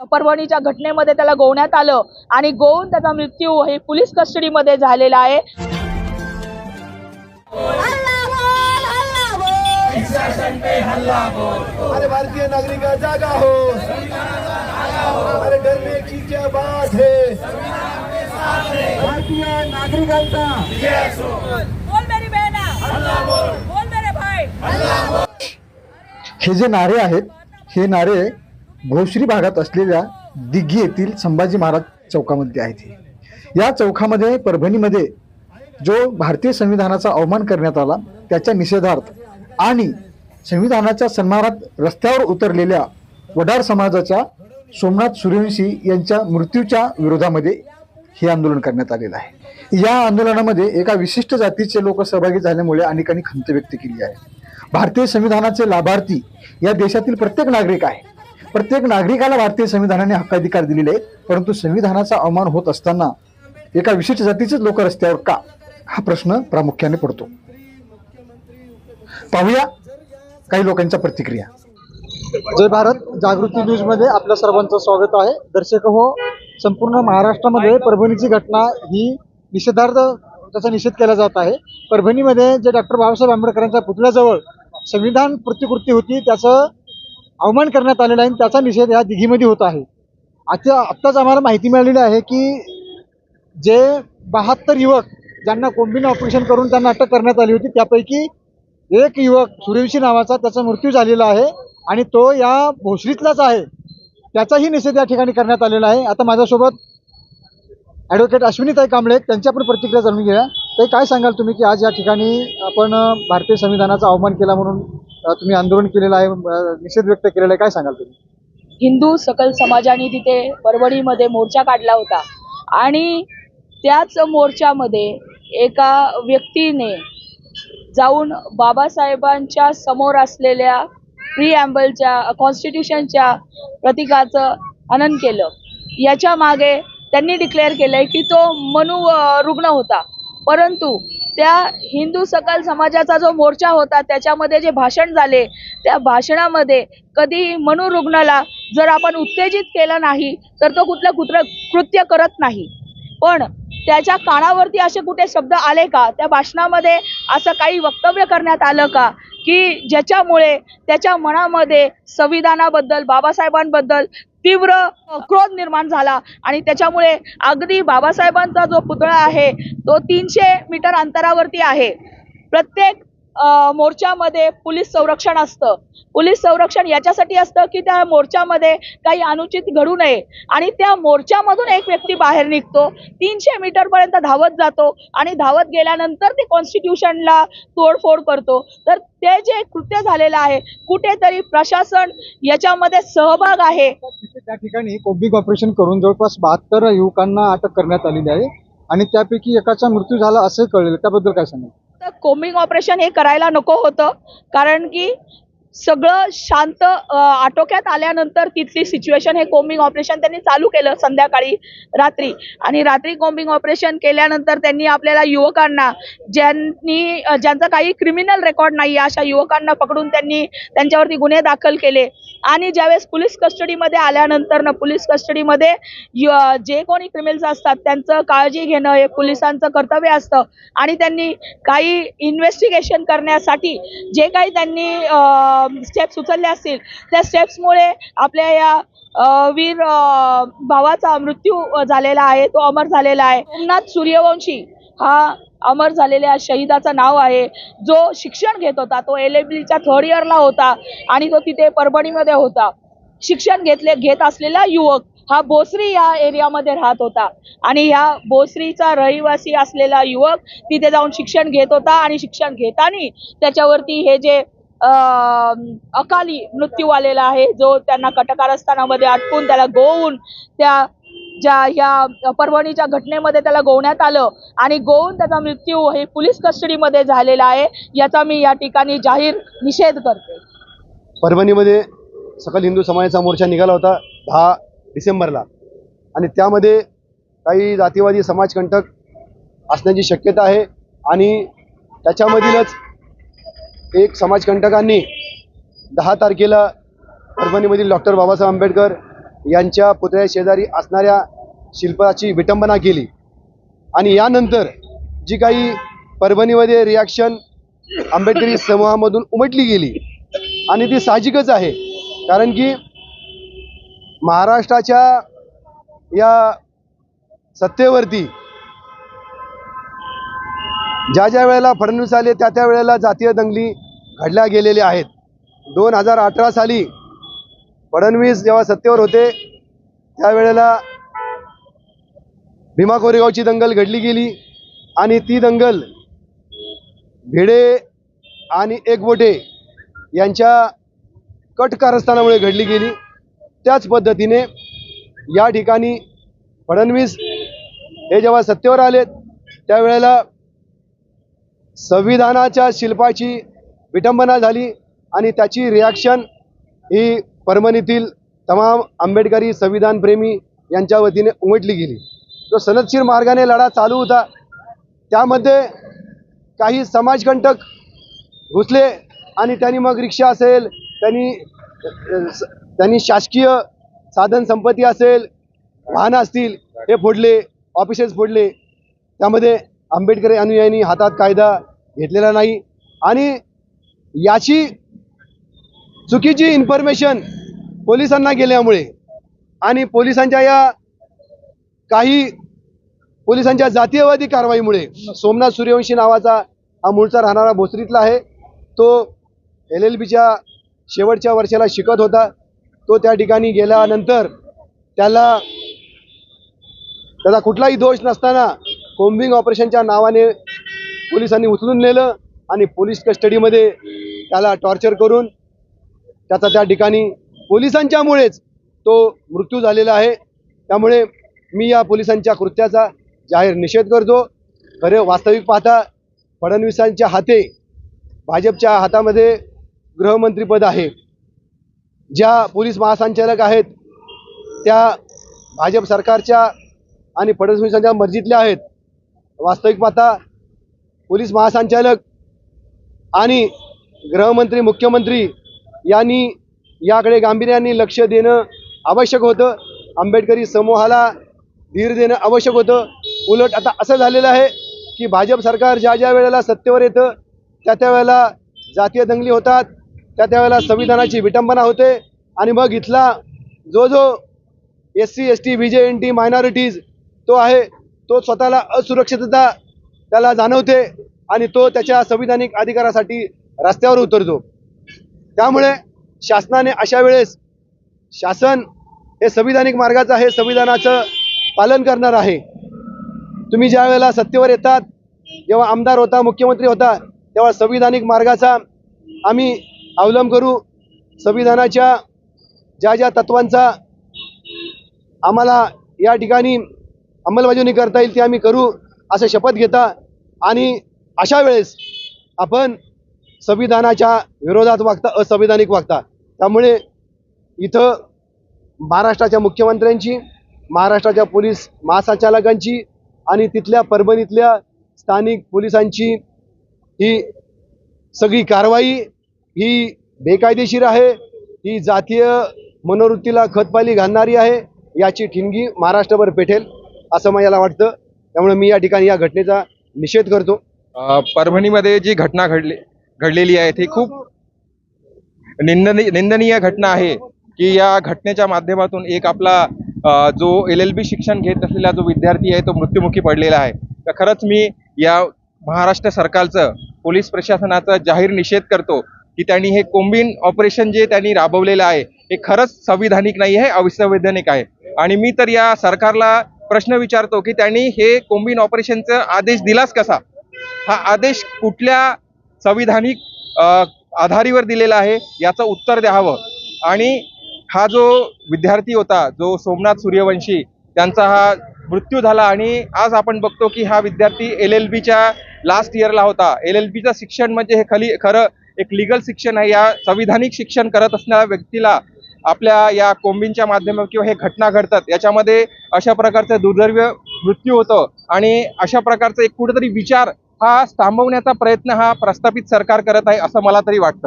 परभणीच्या घटनेमध्ये त्याला गोवण्यात आलं आणि गोवून त्याचा मृत्यू हे पोलीस कस्टडीमध्ये झालेला आहे. अरे भारतीय नागरिक जागा हो. अरे डरने की क्या बात है. भारतीय नागरिकांचा. बोल मेरी बहना बोल मेरे भाई. हे जे नारे आहेत हे नारे भोसरी भागात असलेल्या दिघी येथील संभाजी महाराज चौकामध्ये आहेत हे. या चौकामध्ये परभणीमध्ये जो भारतीय संविधानाचा अवमान करण्यात आला त्याच्या निषेधार्थ आणि संविधानाच्या सन्मानात रस्त्यावर उतरलेल्या वडार समाजाच्या सोमनाथ सूर्यवंशी यांच्या मृत्यूच्या विरोधामध्ये हे आंदोलन करण्यात आलेलं आहे. या आंदोलनामध्ये एका विशिष्ट जातीचे लोक सहभागी झाल्यामुळे अनेकांनी खंत व्यक्त केली आहे. भारतीय संविधानाचे लाभार्थी या देशातील प्रत्येक नागरिक आहे. प्रत्येक नागरिकाला भारतीय संविधानाने हक्काधिकार दिलेले आहेत परंतु संविधानाचा अवमान होत असताना एका विशिष्ट जातीचेच लोक रस्त्यावर का? हा प्रश्न प्रामुख्याने पडतो. पाहूया काही लोकांच्या प्रतिक्रिया. जय भारत. जागृती न्यूजमध्ये आपल्या सर्वांचं स्वागत आहे. दर्शक हो संपूर्ण महाराष्ट्रामध्ये परभणीची घटना ही निषेधार्थ त्याचा निषेध केला जात आहे. परभणीमध्ये जे डॉक्टर बाबासाहेब आंबेडकरांच्या पुतळ्याजवळ संविधान प्रतिकृती होती त्याचं अवमान करण्यात आलेला आहे आणि त्याचा निषेध या दिघीमध्ये होत आहे. आता आत्ताच आम्हाला माहिती मिळालेली आहे की जे बहात्तर युवक ज्यांना कोंबिन ऑपरेशन करून त्यांना अटक करण्यात आली होती त्यापैकी एक युवक सूर्यवंशी नावाचा त्याचा मृत्यू झालेला आहे आणि तो या भोसरीतलाच आहे. त्याचाही निषेध या ठिकाणी करण्यात आलेला आहे. आता माझ्यासोबत ॲडव्होकेट अश्विनीताई कांबळे त्यांच्या पण प्रतिक्रिया जाणून घेऊया. ते काय सांगाल तुम्ही की आज या ठिकाणी आपण भारतीय संविधानाचा अवमान केला म्हणून? तुम्ही आंदोलन केलेलं आहे निषेध व्यक्त केलेला आहे काय सांगाल तुम्ही? हिंदू सकल समाजाने तिथे परभणीमध्ये मोर्चा काढला होता. आणि त्याच मोर्चामध्ये एका व्यक्तीने जाऊन बाबासाहेबांच्या समोर असलेल्या प्री अँबलच्या कॉन्स्टिट्यूशनच्या प्रतीकाचं हनन केलं. याच्या मागे त्यांनी डिक्लेअर केलंय की तो मनु रुग्ण होता. परंतु त्या हिंदू सकल समाजाचा जो मोर्चा होता त्याच्यामध्ये जे भाषण झाले त्या भाषणामध्ये कधी मनुरुग्णाला जर आपण उत्तेजित केलं नाही तर तो कुठलं कुत्र कृत्य करत नाही. पण त्याच्या कानावरती असे कुठे शब्द आले का? त्या भाषणामध्ये असं काही वक्तव्य करण्यात आलं का? की ज्याच्यामुळे त्याच्या मनामध्ये संविधानाबद्दल बाबासाहेबांबद्दल तीव्र क्रोध निर्माण झाला आणि त्याच्यामुळे अगदी बाबासाहेबांचा जो पुतळा आहे तो तीनशे मीटर अंतरावरती आहे. प्रत्येक मोर्चामध्ये पोलीस संरक्षण असतं. पोलीस संरक्षण याच्यासाठी असतं की त्या मोर्चामध्ये काही अनुचित घडू नये. आणि त्या मोर्चामधून एक व्यक्ती बाहेर निघतो. तीनशे मीटर पर्यंत धावत जातो आणि धावत गेल्यानंतर ते कॉन्स्टिट्यूशनला तोडफोड करतो. तर ते जे कृत्य झालेलं आहे कुठेतरी प्रशासन याच्यामध्ये सहभाग आहे. त्या ठिकाणी कोबिक ऑपरेशन करून जवळपास बहात्तर युवकांना अटक करण्यात आलेली आहे. आणि त्यापैकी एकाचा मृत्यू झाला असं कळलेलं त्याबद्दल काय सांगितलं कोमिंग ऑपरेशन हे करायला नको होतं. कारण की सगळं शांत आटोक्यात आल्यानंतर तिथली सिच्युएशन हे कोम्बिंग ऑपरेशन त्यांनी चालू केलं संध्याकाळी रात्री. आणि रात्री कोम्बिंग ऑपरेशन केल्यानंतर त्यांनी आपल्याला युवकांना ज्यांनी ज्यांचा काही क्रिमिनल रेकॉर्ड नाही अशा युवकांना पकडून त्यांनी त्यांच्यावरती गुन्हे दाखल केले. आणि ज्यावेळेस पोलीस कस्टडीमध्ये आल्यानंतर ना पोलीस कस्टडीमध्ये जे कोणी क्रिमिनल्स असतात त्यांचं काळजी घेणं हे पोलिसांचं कर्तव्य असतं. आणि त्यांनी काही इन्व्हेस्टिगेशन करण्यासाठी जे काही त्यांनी स्टेप्स उचलले असतील. त्या स्टेप्समुळे आपल्या या वीर भावाचा मृत्यू झालेला आहे. तो अमर झालेला आहे. सोमनाथ सूर्यवंशी हा अमर झालेल्या शहीदाचं नाव आहे. जो शिक्षण घेत होता तो एल एबीच्या थर्ड इयरला होता आणि तो तिथे परभणीमध्ये होता. शिक्षण घेतले घेत असलेला युवक हा बोसरी या एरियामध्ये राहत होता. आणि ह्या बोसरीचा रहिवासी असलेला युवक तिथे जाऊन शिक्षण घेत होता आणि शिक्षण घेताना त्याच्यावरती हे जे अकाली मृत्यू आलेला आहे. जो त्यांना कटकारस्थानामध्ये अटकून त्याला गोवून त्या ज्या ह्या परभणीच्या घटनेमध्ये त्याला गोवण्यात आलं आणि गोवून त्याचा मृत्यू हे पोलीस कस्टडीमध्ये झालेला आहे. याचा मी या ठिकाणी जाहीर निषेध करते. परभणीमध्ये सकल हिंदू समाजाचा मोर्चा निघाला होता दहा डिसेंबरला. आणि त्यामध्ये काही जातीवादी समाजकंटक असण्याची शक्यता आहे आणि त्याच्यामधीलच एक समाजकंटकांनी दहा तारखेला परभणीमधील डॉक्टर बाबासाहेब आंबेडकर यांच्या पुतळ्या शेजारी असणाऱ्या शिल्पाची विटंबना केली. आणि यानंतर जी काही परभणीमध्ये रिॲक्शन आंबेडकरी समूहामधून उमटली गेली. आणि ती साहजिकच आहे. कारण की महाराष्ट्राच्या या सत्तेवरती ज्या ज्या वेळेला फडणवीस आले त्या त्या वेळेला जातीय दंगली घडल्या गेलेल्या आहेत. दोन हजार अठरा साली फडणवीस जेव्हा सत्तेवर होते त्यावेळेला भीमा कोरेगावची दंगल घडली गेली आणि ती दंगल भिडे आणि एकबोटे यांच्या कट कारस्थानामुळे घडली गेली. त्याच पद्धतीने या ठिकाणी फडणवीस हे जेव्हा सत्तेवर आले त्यावेळेला संविधानाच्या शिल्पाची विटंबना झाली आणि त्याची रिॲक्शन ही परभणीतील तमाम आंबेडकरी संविधानप्रेमी यांच्या वतीने उमटली गेली. जो सनदशीर मार्गाने लढा चालू होता. त्यामध्ये काही समाजकंटक घुसले आणि त्यांनी मग रिक्षा असेल त्यांनी त्यांनी शासकीय साधन संपत्ती असेल वाहनं असतील हे फोडले ऑफिसेस फोडले. त्यामध्ये आंबेडकर अनुयायांनी हातात कायदा घेतलेला नाही. आणि याची चुकीची इन्फॉर्मेशन पोलिसांना गेल्यामुळे आणि पोलिसांच्या या काही पोलिसांच्या जातीयवादी कारवाईमुळे सोमनाथ सूर्यवंशी नावाचा हा मूळचा राहणारा भोसरीतला आहे. तो एल एल बीच्या शेवटच्या वर्षाला शिकत होता. तो त्या ठिकाणी गेल्यानंतर त्याला त्याचा कुठलाही दोष नसताना कोम्बिंग ऑपरेशनच्या नावाने पोलिसांनी उचलून नेलं आणि पोलीस कस्टडीमध्ये त्याला टॉर्चर करून त्याचा त्या ठिकाणी पोलिसांच्यामुळेच तो मृत्यू झालेला आहे. त्यामुळे मी या पोलिसांच्या कृत्याचा जाहीर निषेध करतो. खरे वास्तविक पाहता फडणवीसांच्या हाते भाजपच्या हातामध्ये गृहमंत्रीपद आहे. ज्या पोलीस महासंचालक आहेत त्या भाजप सरकारच्या आणि फडणवीसांच्या मर्जीतल्या आहेत. वास्तविक पाहता पोलीस महासंचालक आणि गृहमंत्री मुख्यमंत्री यांनी याकडे गांभीर्याने लक्ष देणं आवश्यक होतं. आंबेडकरी समूहाला धीर देणं आवश्यक होतं. उलट आता असं झालेलं आहे की भाजप सरकार ज्या ज्या वेळेला सत्तेवर येतं त्या त्या वेळेला जातीय दंगली होतात त्या त्या वेळेला संविधानाची विटंबना होते. आणि मग इथला जो जो S C S T B J N T minorities तो आहे तो स्वतःला असुरक्षितता त्याला जाणवते आणि तो त्याच्या संविधानिक अधिकारासाठी रस्त्यावर उतरतो. त्यामुळे शासनाने अशा वेळेस शासन हे संविधानिक मार्गाचं आहे संविधानाचं पालन करणार आहे. तुम्ही ज्या वेळेला सत्तेवर येतात जेव्हा आमदार होता मुख्यमंत्री होता तेव्हा संविधानिक मार्गाचा आम्ही अवलंब करू. संविधानाच्या ज्या ज्या तत्वांचा आम्हाला या ठिकाणी अंमलबजावणी करता येईल ती आम्ही करू असं शपथ घेता. आणि अशा वेळेस आपण संविधानाच्या विरोधात वागता असंविधानिक वागता. त्यामुळे इथं महाराष्ट्राच्या मुख्यमंत्र्यांची महाराष्ट्राच्या पोलीस महासंचालकांची आणि तिथल्या परभणीतल्या स्थानिक पोलिसांची ही सगळी कारवाई ही बेकायदेशीर आहे. ही जातीय मनोवृत्तीला खतपाली घालणारी आहे. याची ठिणगी महाराष्ट्रभर पेठेल असं मला वाटतं. त्यामुळे मी या ठिकाणी या घटनेचा निषेध करतो. परभणीमध्ये जी घटना घडली घडलेली आहे. हे खूप निंदनीय निंदनीय घटना आहे की या घटनेच्या माध्यमातून एक आपला जो एल एल बी शिक्षण घेत असलेला जो विद्यार्थी आहे तो मृत्युमुखी पडलेला आहे. तर खरंच मी या महाराष्ट्र सरकारचं पोलीस प्रशासनाचा जाहीर निषेध करतो की त्यांनी हे कोंबिन ऑपरेशन जे त्यांनी राबवलेलं आहे हे खरंच संविधानिक नाही आहे अविसंवैधानिक आहे. आणि मी तर या सरकारला प्रश्न विचारतो की त्यांनी हे कोंबिन ऑपरेशनचा आदेश दिलाच कसा? हा आदेश कुठल्या संविधानिक आधारीवर दिलेला आहे याचं उत्तर द्यावं. आणि हा जो विद्यार्थी होता जो सोमनाथ सूर्यवंशी त्यांचा हा मृत्यू झाला आणि आज आपण बघतो की हा विद्यार्थी एल एल बीच्या लास्ट इयरला होता. एल एल बीचं शिक्षण म्हणजे हे खली खरं एक लिगल शिक्षण आहे. या संविधानिक शिक्षण करत असणाऱ्या व्यक्तीला आपल्या या कोंबींच्या माध्यमात किंवा हे घटना घडतात. याच्यामध्ये अशा प्रकारचं दुर्दैव्य मृत्यू होतं आणि अशा प्रकारचं एक कुठेतरी विचार हा थांबवण्याचा प्रयत्न हा प्रस्थापित सरकार करत आहे असं मला तरी वाटतं.